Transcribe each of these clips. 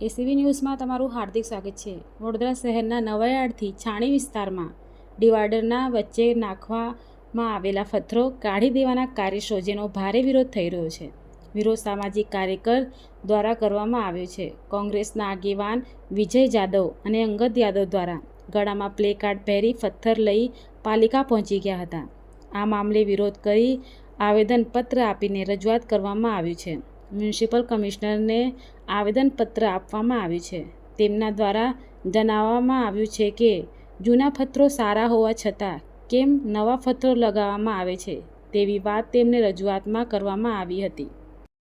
ACB ન્યૂઝમાં તમારું હાર્દિક સ્વાગત છે. વડોદરા શહેરના નવાયાર્ડથી છાણી વિસ્તારમાં ડિવાઈડરના વચ્ચે નાખવામાં આવેલા પથ્થરો કાઢી દેવાના કાર્યશો જેનો ભારે વિરોધ થઈ રહ્યો છે. વિરોધ સામાજિક કાર્યકર દ્વારા કરવામાં આવ્યો છે. કોંગ્રેસના આગેવાન વિજય જાદવ અને અંગદ યાદવ દ્વારા ગળામાં પ્લે કાર્ડ પહેરી પથ્થર લઈ પાલિકા પહોંચી ગયા હતા. આ મામલે વિરોધ કરી આવેદનપત્ર આપીને રજૂઆત કરવામાં આવ્યું છે. મ્યુનિસિપલ કમિશનરને આવેદનપત્ર આપવામાં આવ્યું છે. તેમના દ્વારા જણાવવામાં આવ્યું છે કે, જૂના પથ્થરો સારા હોવા છતાં, કેમ નવા પથ્થરો લગાવવામાં આવે છે તેવી વાત તેમને રજૂઆતમાં કરવામાં આવી હતી.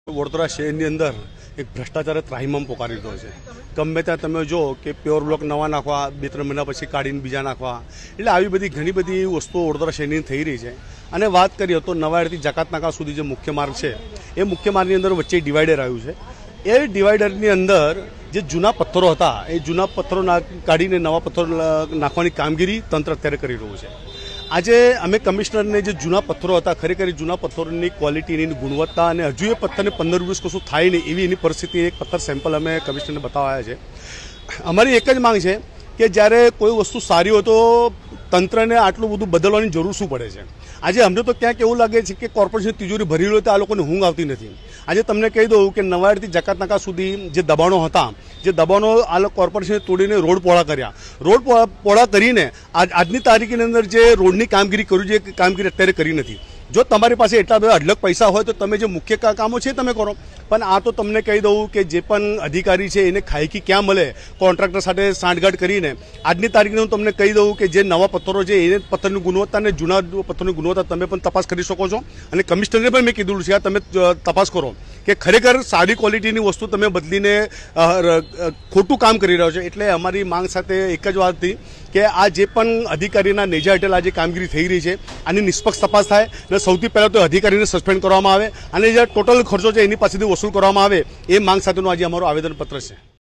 વડોદરા શહેરની અંદર એક ભ્રષ્ટાચારે ત્રાહિમામ પોકારી દીધો છે. ગમે ત્યાં તમે જો કે પ્યોર બ્લોક નવા નાખવા, બે ત્રણ મહિના પછી કાઢીને બીજા નાખવા. એટલે આવી બધી ઘણી બધી વસ્તુઓ વડોદરા શહેરની થઈ રહી છે. અને વાત કરીએ તો નવાડથી જકાત નાકા સુધી જે મુખ્ય માર્ગ છે, એ મુખ્ય માર્ગની અંદર વચ્ચે ડિવાઈડર આવ્યું છે. એ ડિવાઈડરની અંદર જે જૂના પથ્થરો હતા, એ જૂના પથ્થરો કાઢીને નવા પથ્થરો નાખવાની કામગીરી તંત્ર અત્યારે કરી રહ્યું છે. આજે અમે કમિશનરને જે જૂના પથ્થરો હતા, ખરેખર જૂના પથ્થરોની ક્વોલિટીની ગુણવત્તા અને હજુ એ પથ્થરને પંદર વીસ કશું થાય નહીં એવી એની પરિસ્થિતિ એક પથ્થર સેમ્પલ અમે કમિશનરને બતાવ્યા છે. અમારી એક જ માંગ છે કે જ્યારે કોઈ વસ્તુ સારી હોય તો તંત્રને આટલું બધું બદલવાની જરૂર શું પડે છે? આજે અમને તો ક્યાંક એવું લાગે છે કે કોર્પોરેશન તિજોરી ભરી હોય તો આ લોકોને ઊંઘ આવતી નથી. આજે તમને કહી દઉં કે નવાડથી જકાતનાકા સુધી જે દબાણો હતા, જે દબાણો આ કોર્પોરેશને તોડીને રોડ પહોળા કર્યા. રોડ પહોળા કરીને આજ આજની તારીખની અંદર જે રોડની કામગીરી કર્યું છે એ કામગીરી અત્યારે કરી નથી જો તમારી પાસે એટલા બધા અઢળક પૈસા હોય તો તમે જે મુખ્ય કામો છે તમે કરો. પણ આ તો તમને કહી દઉં કે જે પણ અધિકારી છે એને ખાયકી ક્યાં મળે? કોન્ટ્રાક્ટર સાથે સાંઠગાંઠ કરીને. આજની તારીખને હું તમને કહી દઉં કે જે નવા પથ્થરો છે, એને પથ્થરની ગુણવત્તા અને જૂના પથ્થરની ગુણવત્તા તમે પણ તપાસ કરી શકો છો. અને કમિશનરને પણ મેં કીધું છે, આ તમે તપાસ કરો કે ખરેખર સારી ક્વોલિટીની વસ્તુ તમે બદલીને ખોટું કામ કરી રહ્યો છો. એટલે અમારી માંગ સાથે એક જ વાત હતી કે આ જે પણ અધિકારીના નેજા હેઠળ આ જે કામગીરી થઈ રહી છે, આની નિષ્પક્ષ તપાસ થાય. સૌથી પહેલાં તો અધિકારીને સસ્પેન્ડ કરવામાં આવે અને જે ટોટલ ખર્ચો છે એની પાસેથી વસૂલ કરવામાં આવે, એ માંગ સાથેનું આજે અમારું આવેદનપત્ર છે.